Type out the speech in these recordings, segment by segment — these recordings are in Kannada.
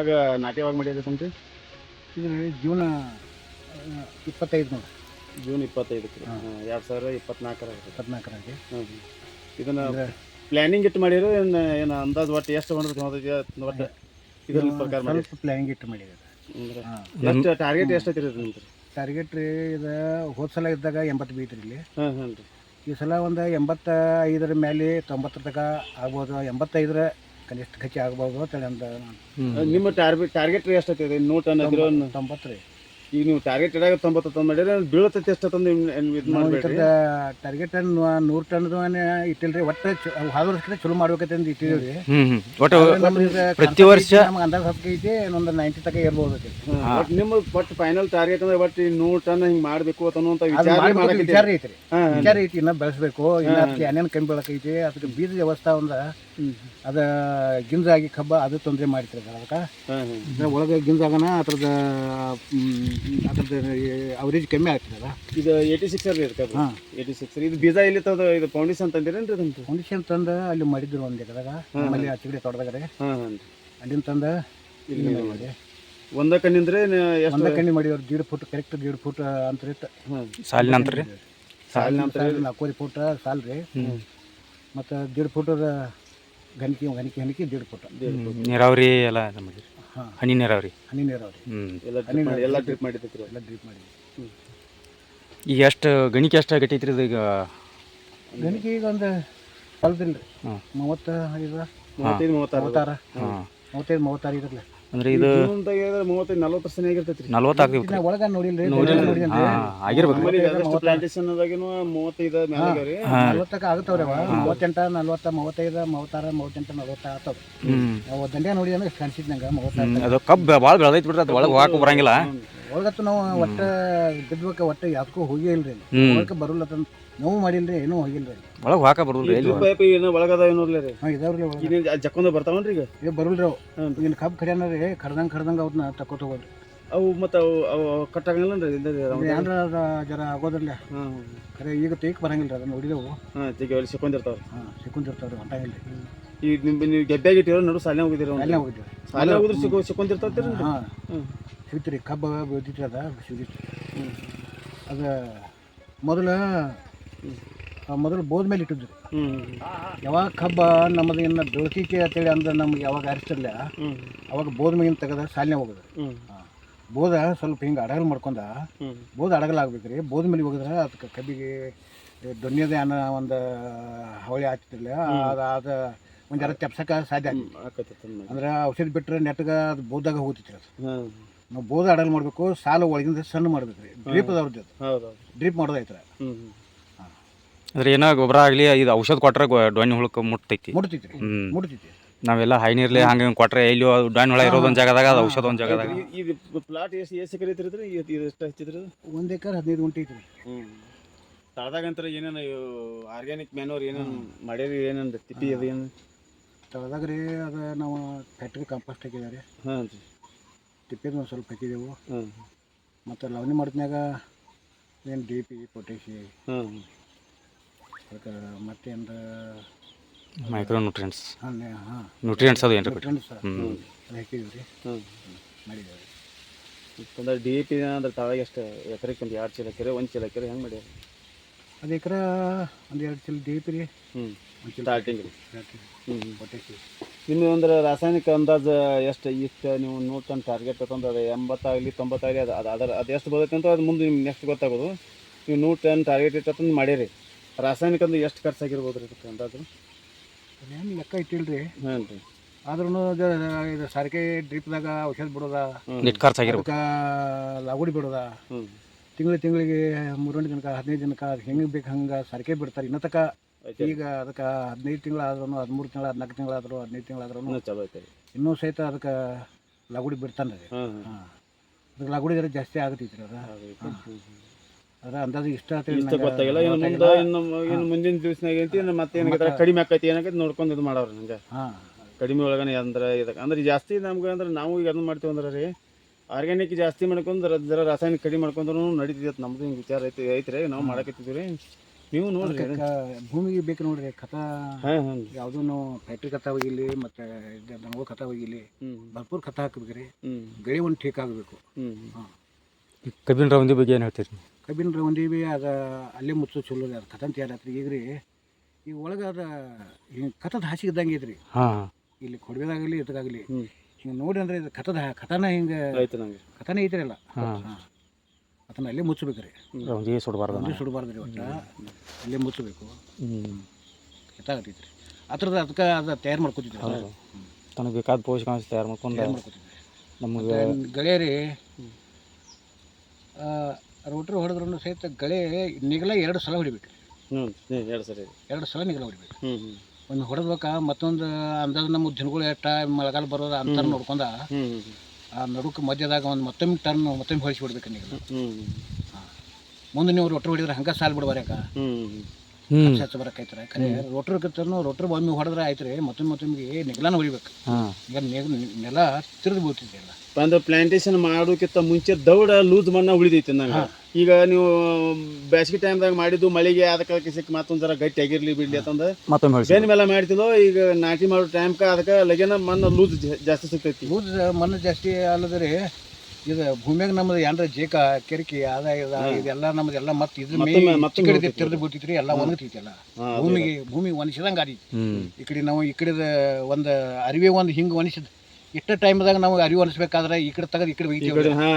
ಯಾವಾಗ ನಾಟಿ ಯಾವಾಗ ಮಾಡಿದ್ರೆ ಇದು ಜೂನ್ ಇಪ್ಪತ್ತೈದು ನೋಡಿ. ಜೂನ್ ಇಪ್ಪತ್ತೈದಕ್ಕೆ. ಎರಡು ಸಾವಿರ ಇಪ್ಪತ್ನಾಲ್ಕರ ಇಪ್ಪತ್ನಾಲ್ಕರಾಗಿ. ಇದನ್ನ ಪ್ಲ್ಯಾನಿಂಗ್ ಪ್ಲಾನಿಂಗ್ ಇಟ್ಟು ಮಾಡಿರೋ ಏನು ಏನು ಅಂದಾಜು ಒಟ್ಟು ಎಷ್ಟು ಹೊಂದ್ರೆ ಒಟ್ಟು ಇದ್ರ ಪ್ರಕಾರ ಮಾಡಿ ಸ್ವಲ್ಪ ಪ್ಲ್ಯಾನಿಂಗ್ ಇಟ್ಟು ಮಾಡಿದ್ದಾರೆ. ಅಂದ್ರೆ ಟಾರ್ಗೆಟ್ ಎಷ್ಟು ಐತಿ ರೀ ನಿಮ್ದು? ಟಾರ್ಗೆಟ್ ರೀ ಇದು ಹೋದ ಸಲ ಇದ್ದಾಗ ಎಂಬತ್ತು ಬೀತ್ರಿ ಇಲ್ಲಿ. ಹಾಂ ಹಾಂ ರೀ. ಈ ಸಲ ಒಂದು ಎಂಬತ್ತೈದರ ಮೇಲೆ ತೊಂಬತ್ತರ ತನಕ ಆಗ್ಬೋದು. ಎಂಬತ್ತೈದರ ಕನಿಷ್ಠ ಖಚಿ ಆಗ್ಬೋದು ಅಂತೇಳಿ ಅಂತ ನಿಮ್ಮ ಟಾರ್ಗೆಟ್ ಟಾರ್ಗೆಟ್ ಎಷ್ಟು ಐತಿ ನೂರು ಟನ್ ತೊಂಬತ್ತು ರೀ. ಈಗ ನೀವು ಟಾರ್ಗೆಟ್ ಇಡಾಗ ತೊಂಬತ್ತು ತಂದು ಮಾಡಿದ್ರೆ ಬೀಳತೈತಿ ಎಷ್ಟು ತಂದು ಇದು ಟಾರ್ಗೆಟ್ ನೂರು ಟನ್ದು ಇಟ್ಟಿಲ್ರಿ ಒಟ್ಟು ಹಾದ ವರ್ಷಕ್ಕೆ ಚಲೋ ಮಾಡ್ಬೇಕಂತ ಇಟ್ಟಿದ್ದೀವಿ ರೀ. ಒಟ್ಟು ಪ್ರತಿ ವರ್ಷ ನಮ್ಗೆ ಅಂದಾಜು ಹತ್ತು ಐತಿ ಒಂದು ನೈಂಟಿ ತನಕ ಇರ್ಬೋದು ಬಟ್ ಒಟ್ಟು ನಿಮ್ಮ ಒಟ್ಟು ಫೈನಲ್ ಟಾರ್ಗೆಟ್ ಅಂದ್ರೆ ಒಟ್ಟು ನೂರು ಟನ್ ಹಿಂಗೆ ಮಾಡಬೇಕು ಅನ್ನುವಂಥ ಅದು ವಿಚಾರ ವಿಚಾರ ಐತಿ ಹಾಂ ವಿಚಾರ ಐತಿ ಇನ್ನ ಬೆಳೆಸ್ಬೇಕು ಇನ್ನ ಏನೇನು ಕಮ್ಮಿ ಬೆಳಕೈತಿ ಅದಕ್ಕೆ ಬೀಜ ವ್ಯವಸ್ಥೆ ಒಂದ ಅದ ಗಿಂಜಾಗಿ ಕಬ್ಬ ಅದು ತೊಂದರೆ ಮಾಡ್ತಿರ ಅದಕ್ಕೆ. ಒಳಗೆ ಗಿಂಜಾಗನ ಅದ್ರದ ಅದ್ರದ್ದು ಅವರೇಜ್ ಕಮ್ಮಿ ಆಗ್ತದಲ್ಲ. ಇದು ಏಯ್ಟಿ ಸಿಕ್ಸ್ ಅಲ್ಲಿ ಇರ್ತದೆ ಹಾಂ. ಏಯ್ಟಿ ಸಿಕ್ಸ್ ಇದು ಬೀಜ ಇಲ್ಲಿ ತದ ಇದು ಫೌಂಡೇಶನ್ ತಂದಿರೇನ್ರಿ ಅದಂತ? ಫೌಂಡೇಶನ್ ತಂದು ಅಲ್ಲಿ ಮಾಡಿದ್ರು ಒಂದು ಎಕರೆದಾಗ ಆಮೇಲೆ ಹಚ್ಚಿಗಡೆ ತೋಟದಾಗರೆ ಹಾಂ ಹಾಂ. ಅಲ್ಲಿಂದ ತಂದು ಇಲ್ಲಿ ಮಾಡಿ ಒಂದ ಕಣ್ಣಿಂದ್ರೆ ಎಷ್ಟು? ಒಂದ ಕಣ್ಣಿ ಮಾಡಿದ್ರು. ದೀಡ್ ಫುಟ್ ಕರೆಕ್ಟ್ ದೀಡ್ ಫುಟ್ ಅಂತ ಇತ್ತು. ಹ್ಞೂ ಸಾಲಿನ ನಂತರ ರೀ? ಸಾಲಿನ ಅಂತರ ನಾಲ್ಕೂವರೆ ಫುಟ್ ಸಾಲ್ರಿ. ಮತ್ತು ದೀಡ್ ಫುಟದ ಗಣಿಕೆ ಗಣಿಕೆ ಹಣಿಕೆ ದೇಡ್ ಫುಟ್. ನೀರಾವರಿ ಎಲ್ಲ ನಮಗೆ. ಹಾಂ. ಹನಿ ನೀರಾವರಿ. ಹನಿ ನೀರಾವರಿ. ಡ್ರಿಪ್ ಮಾಡಿದ್ರು ಎಲ್ಲ ಡ್ರಿಪ್ ಮಾಡಿದ್ದೈತ್ರಿ ಎಲ್ಲ ಡ್ರಿಪ್ ಮಾಡಿದ್ವಿ ಈಗ ಎಷ್ಟು ಗಣಿಕೆ ಎಷ್ಟು ಗಟ್ಟಿತ್ರಿ ಇದು ಈಗ? ಗಣಿಕೆ ಈಗ ಒಂದು ಹೊಲದಿಲ್ಲ ರೀ ಹಾಂ. ಮೂವತ್ತ ಐದು ಮೂವತ್ತೈದು ಮೂವತ್ತಾರು. ಮೂವತ್ತಾರ. ಹಾಂ ಮೂವತ್ತೈದು ಮೂವತ್ತಾರು ಇರಲ್ಲ ಅಂದ್ರೆ ಇದು ಮೂವತ್ತೈದು ನಲ್ವತ್ತು ಪರ್ಸೆಂಟ್ ಆಗಿರ್ತೈತ್ರಿ ನಲ್ವತ್ತು ಒಳಗ ನೋಡಿಲ್ರಿ ನೋಡಿಲ್ಲ. ಆಗಿರ್ಬೇಕು. ಮೂವತ್ತೈದು ನಲ್ವತ್ತಕ್ಕೆ ಅವ. ಮೂವತ್ತೆಂಟ ನಲ್ವತ್ತ ಮೂವತ್ತೈದು ಮೂವತ್ತಾರ ಮೂವತ್ತೆಂಟು ನಲ್ವತ್ತ ಆಗ್ತಾವ ನೋಡಿ ಅಂದ್ರೆ ಕಾಣಿಸಿದ್ ನಂಗೆ ಮೂವತ್ತಾರು ಅದು ಕಬ್ಬು ಭಾಳ ಬೆಳೆದೈತಿ ಬಿಡ್ರಿ ಅದು ಒಳಗೆ ಹೋಗಕ್ಕೆ ಬರಂಗಿಲ್ಲ. ಒಳಗತ್ತು ನಾವು ಒಟ್ಟ ಬಿದ್ಬೇಕು ಒಟ್ಟ ಯಾಕೋ ಹೋಗಿ ಇಲ್ರಿ. ಒಳಗೆ ಬರಲ್ಲ ನೋವು ಮಾಡಿಲ್ರಿ ಏನೂ ಹೋಗಿಲ್ರಿ. ಒಳಗೆ ಹಾಕ ಬರೋದಿಲ್ಲ ಎಲ್ಲಿ ಪೈಪ್ ಏನು ಒಳಗದ ಏನೂರ್ಲೇ ರೀ. ಹಾಂ ಇದಾವ್ರಿ ಒಳಗೆ ಈಗ ಜಕ್ಕೊಂದ ಬರ್ತಾವನ್ರಿ ಈಗ? ಈಗ ಬರಲ್ರಿ ಅವು. ಹ್ಮ್. ಇಲ್ಲಿ ಕಬ್ಬು ಕಡಿಯಾನ ರೀ ಕಡ್ದಂಗೆ ಕಡ್ದಂಗೆ ಅವ್ರನ್ನ ತಕೋತ ಹೋಗ್ರಿ ಅವು ಮತ್ತು ಅವು ಅವು ಕಟ್ ರೀ ಏನ್ರ ಅದ ಜರ ಆಗೋದ್ರಲ್ಲ ಹಾಂ ಖರೆ ಈಗ ತೇಕ್ ಬರಂಗಿಲ್ಲ ಅದನ್ನ ನೋಡಿದೆವು ಹಾಂ ತೆಗಿ ಅಲ್ಲಿ ಸಿಕ್ಕೊಂಡಿರ್ತಾವ್ರಿ. ಹಾಂ ಸಿಕ್ಕೊಂಡಿರ್ತಾವ್ರಿ ಹೊಂಟಾಗಿಲ್ಲ ಈಗ ನಿಮ್ಮ ನೀವು ಗೆಬ್ಬೆಗೆ ಇಟ್ಟಿರೋ ನಡು ಸಾಲಿನ ಹೋಗಿದ್ದೀರಿ ಅಲ್ಲೇ ಹೋಗಿದ್ವಿ ಸಾಲಿನ ಹೋಗಿದ್ರೆ ಸಿಕ್ಕೋ ಸಿಕ್ಕೊಂಡಿರ್ತಾವ್ರಿ ಹಾಂ. ಹ್ಞೂ ಸಿಗ್ತೀರಿ ಕಬ್ಬು ಬೆಳ್ದಿತ್ತು ಅದ ಸಿಗಿತ್ತು ಅದು ಮೊದಲು ಮೊದಲು ಬೋದ ಮೇಲೆ ಇಟ್ಟಿದ್ರಿ. ಯಾವಾಗ ಕಬ್ಬ ನಮ್ಮದು ಇನ್ನು ಬೆಳಕಿಕೆ ಅಂತೇಳಿ ಅಂದ್ರೆ ನಮ್ಗೆ ಯಾವಾಗ ಅರಿಸ್ತಿರ್ಲ ಅವಾಗ ಬೋದ ಮೇಗಿನ ತೆಗೆದ ಸಾಲಿನ ಹೋಗೋದ್ರಿ ಬೋದ ಸ್ವಲ್ಪ ಹಿಂಗೆ ಅಡಗಲ್ ಮಾಡ್ಕೊಂಡ ಬೋದ ಅಡಗಲ್ ಆಗ್ಬೇಕು ರೀ ಬೋದ ಮೇಲೆ ಹೋಗಿದ್ರೆ ಅದಕ್ಕೆ ಕಬ್ಬಿಗೆ ದೊನ್ಯದ ಅನ್ನೋ ಒಂದು ಹವಳಿ ಆಗ್ತಿರ್ಲಿಲ್ಲ ಅದು ಅದು ಒಂದು ಜರ ತೆಪ್ಸಕ್ಕೆ ಸಾಧ್ಯ ಅಂದ್ರೆ ಔಷಧಿ ಬಿಟ್ಟರೆ ನೆಟ್ಗೆ ಅದು ಬೋದಾಗ ಹೋಗ್ತಿತ್ತು ಅದು. ನಾವು ಬೋದ ಅಡಗಲ್ ಮಾಡಬೇಕು ಸಾಲು ಒಳಗಿಂದ ಸಣ್ಣ ಮಾಡ್ಬೇಕು ರೀ ಡ್ರಿಪ್ ಅದಾವ್ರದ್ದು ಡ್ರೀಪ್ ಮಾಡೋದೈತ್ರ ಅಂದ್ರೆ ಏನೋ ಗೊಬ್ಬರ ಆಗಲಿ ಇದು ಔಷಧ ಕೊಟ್ರೆ ಡೊಣ್ಣಿ ಹುಳಕ್ಕೆ ಮುಟ್ತೈತಿ. ಮುಡ್ತೈತಿ ರೀ ಹ್ಮ್. ಮುಡ್ತೈತಿ ನಾವೆಲ್ಲ ಹೈ ನೀರ್ಲಿ ಹಂಗೆ ಹಿಂಗೆ ಕೊಟ್ರೆ ಎಲ್ಲಿ ಡೊಣ್ಣಿ ಹುಳ ಇರೋದು ಒಂದು ಜಾಗದಾಗ ಅದು ಔಷಧ ಒಂದು ಜಾಗದಾಗ. ಇದು ಪ್ಲಾಟ್ ಎಷ್ಟು ಎಷ್ಟು ಎಕರೆ ಐತ್ರಿ ಇದು ಇದು ಎಷ್ಟು ಹಚ್ಚಿದ್ರಿ ಇದು ಒಂದು ಎಕರೆ ಹದಿನೈದು ಗುಂಟೆ ಐತ್ರಿ. ತಳದಾಗ ಹ್ಞೂ ತಳದಾಗಂತರ ಏನೇನು ಆರ್ಗ್ಯಾನಿಕ್ ಮ್ಯಾನೂರ್ ಏನೇನು ಮಾಡ್ಯಾರಿ ಏನೇನು ತಿಪ್ಪಿ ಅದು ಏನು? ತಳದಾಗ ರೀ ಅದು ನಾವು ಫ್ಯಾಕ್ಟ್ರಿ ಕಾಂಪೋಸ್ಟ್ ಹಾಕಿದ್ದಾರೆ ಹಾಂ ರೀ. ತಿಪ್ಪೇದು ಒಂದು ಸ್ವಲ್ಪ ಹಾಕಿದೆವು. ಹಾಂ ಮತ್ತು ಲವಣಿ ಮಾಡಿದ್ಮ್ಯಾಗ ಏನು ಡಿ ಪಿ ಪೊಟ್ಯಾಶಿ ಹಾಂ ಅದಕ್ಕೆ ಮತ್ತೇನು ಮೈಕ್ರೋ ನ್ಯೂಟ್ರಿಯೆಂಟ್ಸ್ ಹಾಂ. ಹಾಂ ನ್ಯೂಟ್ರಿಯೆಂಟ್ಸ್ ಅದು ಏನು ಫ್ರೆಂಡ್ಸ್ ಹ್ಞೂ ಹಾಕಿದ್ದೀವಿ ರೀ ಹಾಂ ಮಾಡಿದ್ದೇವೆ ಅಂದ್ರೆ ಡಿ ಎ ಪಿ ಅಂದ್ರೆ ತಳಗ ಎಷ್ಟು ಎಕರೆಗೆ ಒಂದು ಎರಡು ಚೀಲ ಎಕರೆ ಒಂದು ಚೀಲ ಎಕರೆ ಹೆಂಗೆ ಮಾಡ್ಯಾರ ಅದು ಎಕರೆ ಒಂದು ಎರಡು ಚೀಲ ಡಿ ಪಿ ರೀ. ಹ್ಞೂ ಒಂದು ಚೀಲ ಸ್ಟಾರ್ಟಿಂಗ್ ರೀ. ಹ್ಞೂ ಪೊಟ್ಯಾಶಿ ನಿಮ್ಮ ಅಂದ್ರೆ ರಾಸಾಯನಿಕ ಅಂದಾಜು ಎಷ್ಟು ಇಷ್ಟು ನೀವು ನೂರು ಟನ್ ಟಾರ್ಗೆಟ್ ತಂದು ಅದು ಎಂಬತ್ತಾಗಲಿ ತೊಂಬತ್ತಾಗಲಿ ಅದು ಅದು ಅದರ ಅದು ಎಷ್ಟು ಬರುತ್ತೆ ಅಂತ ಅದು ಮುಂದೆ ನಿಮ್ಗೆ ನೆಕ್ಸ್ಟ್ ಗೊತ್ತಾಗೋದು. ನೀವು ನೂರು ಟನ್ ಟಾರ್ಗೆಟ್ ಇಟ್ಟು ಮಾಡಿರಿ. ರಾಸಾಯನಿಕ ಅಂದ್ರೆ ಎಷ್ಟು ಖರ್ಚಾಗಿರ್ಬೋದು ರೀ ಇದಕ್ಕೆ ಅಂದಾಜು? ಏನು ಲೆಕ್ಕ ಇಟ್ಟಿಲ್ರಿ. ಹಾಂ ರೀ. ಆದ್ರೂ ಇದು ಸಾರಿಗೆ ಡ್ರಿಪ್ದಾಗ ಔಷಧ ಬಿಡೋದ. ನಿಟ್ ಖರ್ಚಾಗಿರ್ಬೇಕು ಲಾಗುಡಿ ಬಿಡೋದ. ಹ್ಞೂ ತಿಂಗಳು ತಿಂಗಳಿಗೆ ಮೂರೆಂಟು ದಿನಕ್ಕೆ ಹದಿನೈದು ದಿನಕ್ಕೆ ಅದು ಹೆಂಗೆ ಬೇಕು ಹಂಗೆ ಸಾರಿಗೆ ಬಿಡ್ತಾರೆ. ಇನ್ನತಕ ಈಗ ಅದಕ್ಕೆ ಹದಿನೈದು ತಿಂಗಳಾದ್ರೂ ಹದಿಮೂರು ತಿಂಗಳು ಹದಿನಾಲ್ಕು ತಿಂಗಳಾದ್ರು ಹದಿನೈದು ತಿಂಗಳಾದ್ರೂ ಇನ್ನೂ ಚಲೋ ಐತೆ ಇನ್ನೂ ಸಹಿತ ಅದಕ್ಕೆ ಲಗುಡಿ ಬಿಡ್ತಾನೆ ರೀ ಹಾಂ. ಅದಕ್ಕೆ ಲಗುಡಿ ಜರ ಜಾಸ್ತಿ ಆಗತೈತಿ. ರೀ ಅದ ಅಂದಾಜು ಇಷ್ಟ ಇಷ್ಟ ಗೊತ್ತಾಗಿಲ್ಲ. ಇನ್ನು ಮುಂದೆ ಇನ್ನು ಇನ್ನು ಮುಂದಿನ ದಿವಸನಾಗ ಇನ್ನು ಮತ್ತೆ ಏನಾಗೈತೆ ಕಡಿಮೆ ಆಕೈತಿ ಏನಾಗೈತಿ ನೋಡ್ಕೊಂಡು ಇದು ಮಾಡವ್ರಿ ನಂಗೆ. ಹಾಂ. ಕಡಿಮೆ ಒಳಗನೆ ಅಂದ್ರೆ ಇದಕ್ಕೆ ಅಂದ್ರೆ ಜಾಸ್ತಿ ನಮ್ಗೆ ಅಂದ್ರೆ ನಾವು ಈಗ ಅದನ್ನ ಮಾಡ್ತೀವಿ ಅಂದ್ರೆ ರೀ ಆರ್ಗ್ಯಾನಿಕ್ ಜಾಸ್ತಿ ಮಾಡ್ಕೊಂಡು ಜರ ರಾಸಾಯನಿಕ ಕಡಿಮೆ ಮಾಡ್ಕೊಂಡ್ರು ನಡೀತಿದ್ ನಮ್ದು ಹಿಂಗೆ ವಿಚಾರ ಐತಿ ಐತ್ರಿ. ನಾವು ಮಾಡಕತ್ತಿದ್ವಿ ರೀ. ನೀವು ನೋಡ್ರಿ ಭೂಮಿಗೆ ಬೇಕು ನೋಡ್ರಿ ಕಥ ಯಾವುದೂ ಫ್ಯಾಕ್ಟ್ರಿ ಕಥ ಹೋಗಿಲಿ ಮತ್ತೆ ನಮಗೂ ಕಥ ಹೋಗಿಲ್ಲ ಹ್ಞೂ ಭರ್ಪೂರ್ ಕಥ ಹಾಕ್ಬೇಕ್ರಿ. ಹ್ಞೂ ಬೆಳೆ ಒಂದು ಠೀಕ್ ಆಗಬೇಕು ಕಬ್ಬಿನ ರವಂದಿ ಬಗ್ಗೆ ಏನು ಹೇಳ್ತೀರಿ? ಕಬ್ಬಿನ ರವಂದಿ ಬಿ ಅದ ಅಲ್ಲೇ ಮುಚ್ಚು ಚಲೋ ಅದ ಅದು ಕಥನ್ ತಯಾರಾತ್ರಿ ಈಗ ರೀ ಈಗ ಒಳಗೆ ಅದ ಹಿಂಗೆ ಕಥದ ಹಾಸಿಗೆ ಇದ್ದಂಗೆ ಐತ್ರಿ. ಹಾಂ. ಇಲ್ಲಿ ಕೊಡವೆದಾಗಲಿ ಇದಕ್ಕಾಗಲಿ ಹಿಂಗೆ ನೋಡಿ ಅಂದ್ರೆ ಇದು ಕಥದ ಕಥನ ಹಿಂಗೆ ಆಯ್ತು ನಂಗೆ. ಕಥನೇ ಐತ್ರಿ ಅಲ್ಲ ಹಾಂ. ಅದನ್ನ ಅಲ್ಲೇ ಮುಚ್ಚಬೇಕು ರೀ ರವಂದಿ ಸುಡಬಾರ್ದು ಅಂದ್ರೆ. ಸುಡಬಾರ್ದು ರೀ ಒಟ್ಟು. ಅಲ್ಲೇ ಮುಚ್ಚಬೇಕು. ಹ್ಞೂ ಆ ಅದ್ರದ್ದು ಅದಕ್ಕೆ ಅದು ತಯಾರು ಮಾಡ್ಕೊತಿದ್ರಿ ತನಗೆ ಬೇಕಾದ ಪೋಷಕಾಂಶ ತಯಾರು ಮಾಡ್ಕೊಂಡು ತಯಾರು ಮಾಡ್ಕೊತಿದ್ರಿ ನಮಗೆ ಗೆಳೆಯರಿ ರೋಟ್ರಿ ಹೊಡೆದ್ರೂ ಸಹಿತ ಗಳೆ ನಿಗಲ ಎರಡು ಸಲ ಹೊಡಿಬೇಕು. ಹ್ಞೂ ಎರಡು ಸರಿ ಎರಡು ಸಲ ನಿಗಲ ಹೊಡಿಬೇಕು. ಹ್ಞೂ ಹ್ಞೂ ಒಂದು ಹೊಡೆದ್ಬೇಕ ಮತ್ತೊಂದು ಅಂದಾಜು ನಮ್ಮ ದಿನಗಳು ಎಷ್ಟ ಮಳೆಗಾಲ ಬರೋದು ಅಂತರ ನೋಡ್ಕೊಂಡ ಆ ನಡುಕ್ಕೆ ಮಧ್ಯದಾಗ ಒಂದು ಮತ್ತೊಮ್ಮೆ ಟರ್ನ್ ಮತ್ತೊಮ್ಮೆ ಹೊಳಿಸಿ ಬಿಡ್ಬೇಕು ನಿಗಲ. ಮುಂದೆ ನೀವು ರೊಟ್ಟಿ ಹೊಡಿದ್ರೆ ಹಂಗೆ ಸಾಲು ಬಿಡ್ಬಾರ್ಯಾಕ? ಹ್ಞೂ ಹಚ್ಚ ಬರಕೈತ್ರೆ. ಖರೆ ರೋಟ್ರ್ ಕಿತ್ತನು ರೋಟ್ರ್ ಒಮ್ಮೆ ಹೊಡೆದ್ರೆ ಆಯ್ತು ರೀ ಮತ್ತೊಮ್ಮೆ ಮತ್ತೊಮ್ಮೆ ನಿಗಲಾನ ಹೊಡಿಬೇಕು. ಈಗ ನೆಲ ತಿರುದು ಬೀಳ್ತಿದೆ ಎಲ್ಲ. ಅಂದ್ರೆ ಪ್ಲಾಂಟೇಶನ್ ಮಾಡೋಕ್ಕಿಂತ ಮುಂಚೆ ದೌಡ ಲೂಸ್ ಮಣ್ಣ ಉಳಿದೈತಿ ನಂಗೆ. ಈಗ ನೀವು ಬೇಸಿಗೆ ಟೈಮ್ದಾಗ ಮಾಡಿದ್ದು ಮಳೆಗೆ ಅದಕ್ಕೆ ಸಿಕ್ಕ ಮತ್ತೊಂದು ಜರ ಗಟ್ಟಿ ಆಗಿರ್ಲಿ ಬಿಡ್ಲಿ ಅಂತಂದ್ರೆ ಮತ್ತೊಂದು ಬೇನ್ ಮೇಲೆ ಮಾಡ್ತಿದ್ದೋ ಈಗ ನಾಟಿ ಮಾಡೋ ಟೈಮ್ಕ ಅದಕ್ಕೆ ಲಗೇನ ಮಣ್ಣು ಲೂಸ್ ಜಾಸ್ತಿ ಸಿಗ್ತೈತಿ. ಲೂಸ್ ಮಣ್ಣು ಜಾಸ್ತಿ ಅಲ್ಲದ್ರಿ ಇದು ಭೂಮಿಯಾಗ ನಮ್ದು ಏನ್ರ ಜೇಕ ಕೆರಿಕಿ ಆದಾಯ ಇದ- ಇದೆಲ್ಲ ನಮ್ದು ಎಲ್ಲ ಮತ್ತೆ ಇದ್ರ ಮೇಲೆ ತೆರೆದು ಕಡೆ. ತಿರ್ದು ಬಿಟ್ಟಿತ್ರಿ ಎಲ್ಲ ಒಣಗ್ತೈತಿ ಎಲ್ಲ ಹಾ, ಭೂಮಿಗೆ ಭೂಮಿ ಒಣಸಿದಂಗ ಆದೈತಿ. ಈ ಕಡೆ ನಾವು ಈ ಕಡೆದ ಒಂದು ಅರಿವೆ ಒಂದು ಹಿಂಗ ಒಣಸಿದ್ ಇಷ್ಟ ಟೈಮ್ದಾಗ ನಾವು ಅರಿವು ಅನಿಸ್ಬೇಕಾದ್ರೆ ಈ ಕಡೆ ತೆಗೆದು ಈ ಕಡೆ ಒಯ್ತೀವಿ ಆ.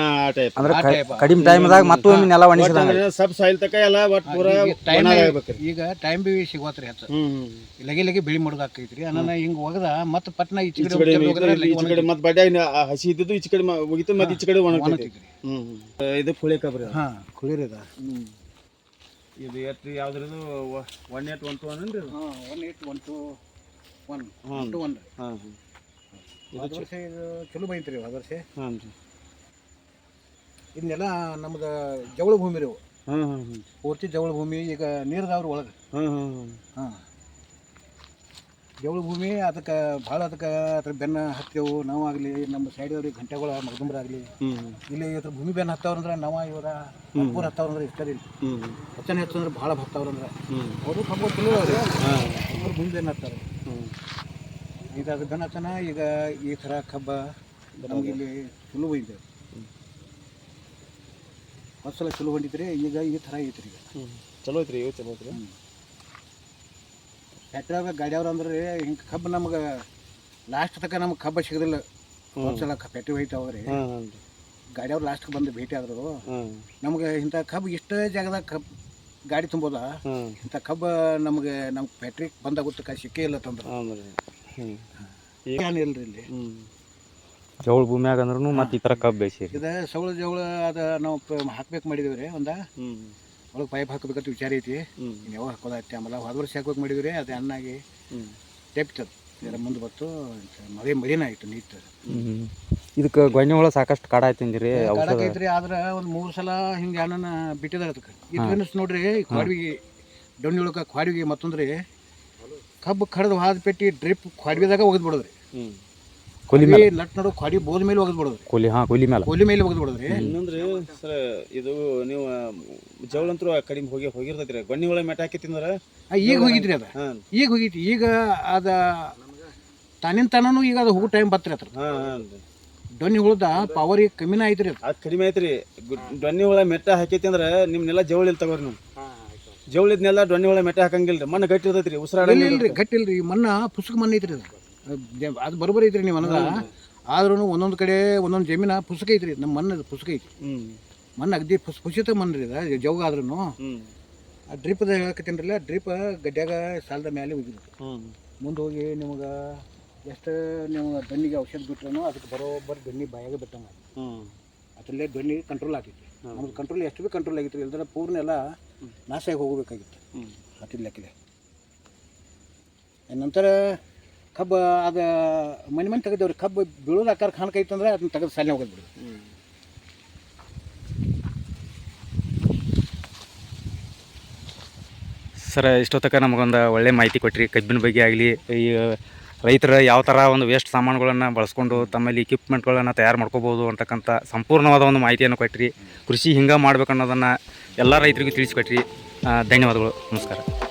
ಕಡಿಮೆ ಟೈಮ್ದಾಗ ಮತ್ತೊಮ್ಮೆ ನೆಲ ಒಣಗಿಸಿದಂಗೆ ಸಬ್ ಸಾಯಿಲ್ ತಕ ಎಲ್ಲ ಒಟ್ಟು ಪೂರ ಟೈಮ್ ಒಣಗಾಗ್ಬೇಕ್ರಿ ಈಗ ಟೈಮ್ ಬಿ ಸಿಗೋತ್ರಿ ಹತ್ತು ಹ್ಮ್ ಲಗಿ ಬಿಳಿ ಬೆಳಿ ಮಾಡೋದು ಆಕೈತ್ರಿ ಅನ್ನ ಹಿಂಗ್ ಒಗದ ಮತ್ತೆ ಪಟ್ನ ಈಚೆ ಈಚೆ ಕಡೆ ಕಡೆ ಈಚೆ- ಕಡೆ ಮತ್ತೆ ಬಡ್ಯಾಗ ಹಸಿ ಇದ್ದಿದ್ದು ಈಚೆ ಕಡೆ ಮುಗಿತು ಮತ್ತೆ ಈಚೆ ಕಡೆ ಒಣಗ್ತೈತಿ ಒಣಗ್ತೈತ್ರಿ. ಹ್ಮ್ ಹ್ಮ್. ಇದು ಕುಳಿ ಕಬ್ರಿ ಹಾ. ಕುಳಿರದ ಹ್ಮ್. ಇದು ಎತ್ತು ಯಾವ್ದ್ರದ್ದು ಒನ್ ಏಟ್ ಒನ್ ಟು? ಹಾಂ one eight one two one two one ಹಾಂ ಹೋದ ವರ್ಷ ಇದು ಚಲೋ ಬೈತ್ರಿ ಹೋದ ವರ್ಷ. ಹಾಂ ರೀ. ಇದನ್ನೆಲ್ಲ ನಮ್ದು ಜವಳ ಭೂಮಿ ರೀ ಅವು. ಹಾಂ ಹಾಂ ಪೂರ್ತಿ ಜವಳ ಭೂಮಿ ಈಗ ನೀರ್ದವ್ರ ಒಳಗೆ. ಹಾಂ ಹಾಂ ಹಾಂ. ಜವಳ ಭೂಮಿ ಅದಕ್ಕೆ ಭಾಳ ಅದಕ್ಕೆ ಅದ್ರ ಬೆನ್ನ ಹತ್ತೇವು. ನಾವಾಗಲಿ ನಮ್ಮ ಸೈಡವ್ರಿಗೆ ಗಂಟೆಗಳ ಮಗದುಂಬ್ರಾಗಲಿ ಇಲ್ಲಿ ಇದ್ರ ಭೂಮಿ ಬೆನ್ನ ಹತ್ತವ್ರಂದ್ರೆ ನಾವ ಇವರ ಪೂರ ಹತ್ತವ್ರಂದ್ರೆ ಇಷ್ಟ ರೀ ಹ್ಮ್ ಹೆಚ್ಚನ ಹೆಚ್ಚಂದ್ರೆ ಭಾಳ ಭಕ್ತವ್ರಂದ್ರೆ ಅಂದ್ರೆ. ಅವರು ಚಲೋ ಅವ್ರಿ ಭೂಮಿ ಬೆನ್ನ ಹತ್ತಾರೆ ಬೆನ್ನ ಹತ್ತನ ಈಗ ಈ ಥರ ಕಬ್ಬ ನಮ್ಗೆ ಇಲ್ಲಿ ಚಲೋ ಇದೆ. ಒಂದು ಸಲ ಚಲೋ ಹೊಂದಿದ್ರಿ ಈಗ ಈ ಥರ ಐತ್ರಿ ಈಗ. ಚಲೋ ಐತ್ರಿ ಇವು ಚಲೋ ಐತ್ರಿ. ಫ್ಯಾಕ್ಟ್ರಿಯಾಗ ಗಾಡಿಯವ್ರು ಅಂದ್ರೆ ಹಿಂಗೆ ಕಬ್ಬು ನಮ್ಗೆ ಲಾಸ್ಟ್ ತನಕ ನಮ್ಗೆ ಕಬ್ಬ ಸಿಗೋದಿಲ್ಲ. ಒಂದ್ಸಲ ಪೆಟ್ಟಿ ಹೋಯ್ತಾವ್ರಿ ಹಾಂ ಹಾಂ ರೀ ಗಾಡಿಯವ್ರು ಲಾಸ್ಟ್ಗೆ ಬಂದು ಭೇಟಿ ಆದ್ರು. ನಮ್ಗೆ ಇಂಥ ಕಬ್ಬು ಇಷ್ಟೇ ಜಾಗದಾಗ ಕಬ್ ಗಾಡಿ ತುಂಬೋದ? ಇಂಥ ಕಬ್ಬು ನಮಗೆ ನಮ್ಮ ಫ್ಯಾಕ್ಟ್ರಿಗೆ ಬಂದಾಗುತ್ತಕ ಸಿಕ್ಕೇ ಇಲ್ಲ ತಂದ್ರೆ. ರೀ ರೀ ಇಲ್ಲಿ? ಹ್ಞೂ ಜವಳ ಭೂಮಿಯಾಗ ಅಂದ್ರೂ ಮತ್ತೆ ಈ ಥರ ಕಬ್ಬು ಬೆಳೆಸಿರಿ ಇದು ಸವಳ ಜವಳ ಅದ ನಾವು ಹಾಕ್ಬೇಕು ಮಾಡಿದೀವಿ ರೀ ಒಂದ. ಹ್ಞೂ ಒಳಗೆ ಪೈಪ್ ಹಾಕಬೇಕಂತ ವಿಚಾರ ಐತಿ. ಹ್ಞೂ ಯಾವ ಯಾವಾಗ ಹಾಕೋದೈತಿ ಆಮೇಲೆ ಹೋದ ವರ್ಷ ಹಾಕ್ಬೇಕು ಮಾಡಿದ್ವಿ ರೀ. ಅದು ಅನ್ನಾಗಿ ಹ್ಞೂ ತೆಪ್ತದ. ಇದರ ಮುಂದೆ ಬತ್ತು ಮಳೆ ಮಳಿನ ಆಯ್ತು ನೀತ್ತು ಇದಕ್ಕೆ ಗೊಣ್ಣೆ ಒಳಗೆ ಸಾಕಷ್ಟು ಕಾಡ ಆಯ್ತಂದಿರಿ ಔಷಧ? ಕಾಡಕೈತ್ರಿ ಆದ್ರೆ ಒಂದು ಮೂರು ಸಲ ಹಿಂಗೆ ಹಣ್ಣನ ಬಿಟ್ಟಿದ್ರೆ ಅದಕ್ಕೆ. ಇದು ನೋಡ್ರಿ ಕ್ವಾಡ್ವಿಗೆ ಡೊಣ್ಣಿ ಒಳಗೆ ಕ್ವಾಡ್ವಿಗೆ ಮತ್ತೊಂದು ರೀ ಕಬ್ಬು ಕಡ್ದು ಹಾದ ಪೆಟ್ಟಿ ಡ್ರಿಪ್ ಕ್ವಾಡ್ವಿದಾಗ ಒಗದ್ ಬಿಡೋದ್ರಿ ಕೊಲಿ ಮೇಲೆ ಲಟ್ ನೋಡು ಕ್ವಾಡಿ ಬೋದ ಮೇಲೆ ಒಗೆದು ಬಿಡೋದ್ರಿ ಕೊಲಿ ಹಾ ಕೊಲಿ ಮೇಲೆ ಕೊಲಿ ಮೇಲೆ ಒಗೆದು ಬಿಡೋದ್ರಿ ಇನ್ನೊಂದ್ರಿ ಸರ್ ಇದು ನೀವು ಜವಳಂತರೂ ಕಡಿಮೆ ಹೋಗಿ ಹೋಗಿರ್ತೈತ್ರಿ. ಗೊಣ್ಣಿ ಒಳಗೆ ಮೆಟ ಹಾಕಿ ತಿಂದ್ರ? ಈಗ ಹೋಗಿದ್ರಿ ಅದ. ಹಾಂ. ಈಗ ಹೋಗಿತ್ತು ಈಗ ಅದ ತಾನಿನ ತಾನೂ ಈಗ ಅದು ಹೋಗೋ ಟೈಮ್ ಬತ್ರಿ ಅದ್ರ ಹಾಂ ಹುಳದ ಡೊಣ್ಣಿ ಉಳ್ದ ಪವರ್ ಈಗ ಕಮ್ಮಿನ ಐತ್ರಿ ಅದು. ಅದು ಕಡಿಮೆ ಐತ್ರಿ. ಡೊನ್ನಿ ಹುಳ ಒಳಗೆ ಮೆಟ್ಟ ಹಾಕೈತಿ ಅಂದ್ರೆ ನಿಮ್ನೆಲ್ಲ ಜವಳಿ ತಗೋರಿ ನೀವು. ಜವಳಿದ್ನೆಲ್ಲ ಡೊಣ್ಣಿ ಒಳಗೆ ಮೆಟ್ಟ ಹಾಕಂಗಿಲ್ಲ ರೀ ಮಣ್ಣು ಗಟ್ಟಿ ಇರ್ತೈತ್ರಿ ಗಟ್ಟಿಲ್ರಿ ಇಲ್ಲ ಇಲ್ರಿ ಗಟ್ಟಿ ಇಲ್ರಿ ಈ ಮಣ್ಣ ಪುಸ್ತಕ ಮಣ್ಣು ಐತ್ರಿ ಅದು. ಅದ್- ಅದು ಬರೋಬ್ಬರಿ ಐತ್ರಿ ನೀವು ಅನ್ನದ ಆದ್ರೂ ಒಂದೊಂದು ಕಡೆ ಒಂದೊಂದು ಜಮೀನ ಪುಸ್ತಕ ಐತ್ರಿ. ನಮ್ಮ ಮಣ್ಣು ಪುಸ್ತಕ ಐತಿ. ಹ್ಞೂ ಮಣ್ಣು ಅಗ್ದಿ ಪುಸ್ ಪುಸಿತ ಮಣ್ಣು ರೀ ಅದು ಜೋಗ ಆದ್ರೂ ಹ್ಞೂ ಆ ಡ್ರಿಪ್ದ ಹೇಳಕತ್ತೀನಿರಲ್ಲ ಡ್ರಿಪ್ ಗಡ್ಡ್ಯಾಗ ಸಾಲದ ಮೇಲೆ ಹೋಗಿದ್ರು ಹ್ಞೂ ಮುಂದೆ ಹೋಗಿ ನಿಮಗೆ ಎಷ್ಟು ನೀವು ದಣ್ಣಿಗೆ ಔಷಧ ಬಿಟ್ರೂ ಅದಕ್ಕೆ ಬರೋಬ್ಬರಿ ದಣ್ಣಿ ಬಾಯಾಗ ಬಿಟ್ಟಂಗೆ. ಹ್ಞೂ ಅದರಲ್ಲೇ ದಣ್ಣಿ ಕಂಟ್ರೋಲ್ ಆಗೈತಿ ನಮ್ದು ಕಂಟ್ರೋಲ್ ಎಷ್ಟು ಬಿ ಕಂಟ್ರೋಲ್ ಆಗಿತ್ತು ರೀ ಇಲ್ದ್ರೆ ಪೂರ್ಣ ಎಲ್ಲ ನಾಶ ಆಗಿ ಹೋಗಬೇಕಾಗಿತ್ತು ಹ್ಞೂ ಹತ್ತಿದ ಲೆಕ್ಕಲೆ ನಂತರ ಕಬ್ಬು ಅದು ಮನೆ ಮನೆ ತೆಗೆದವ್ರಿ ಕಬ್ಬು ಬೀಳೋದು ಆಕಾರ ಕಾಣಕೈತಂದ್ರೆ ಅದನ್ನ ತೆಗೆದು ಸಾಲಿನ ಹೋಗೋದು ಬಿಡು ಹ್ಞೂ ಸರ್ ಇಷ್ಟೊತ್ತಕ ನಮಗೊಂದು ಒಳ್ಳೆ ಮಾಹಿತಿ ಕೊಟ್ಟಿರಿ ಕಬ್ಬಿನ ಬಗ್ಗೆ ಆಗಲಿ ಈ ರೈತರ ಯಾವ ಥರ ಒಂದು ವೇಸ್ಟ್ ಸಾಮಾನುಗಳನ್ನು ಬಳಸ್ಕೊಂಡು ತಮ್ಮಲ್ಲಿ ಇಕ್ವಿಪ್ಮೆಂಟ್ಗಳನ್ನು ತಯಾರು ಮಾಡ್ಕೋಬೋದು ಅಂತಕ್ಕಂಥ ಸಂಪೂರ್ಣವಾದ ಒಂದು ಮಾಹಿತಿಯನ್ನು ಕೊಟ್ಟಿರಿ ಕೃಷಿ ಹಿಂಗೆ ಮಾಡ್ಬೇಕು ಅನ್ನೋದನ್ನು ಎಲ್ಲ ರೈತರಿಗೂ ತಿಳಿಸ್ಕೊಟ್ರಿ. ಧನ್ಯವಾದಗಳು. ನಮಸ್ಕಾರ.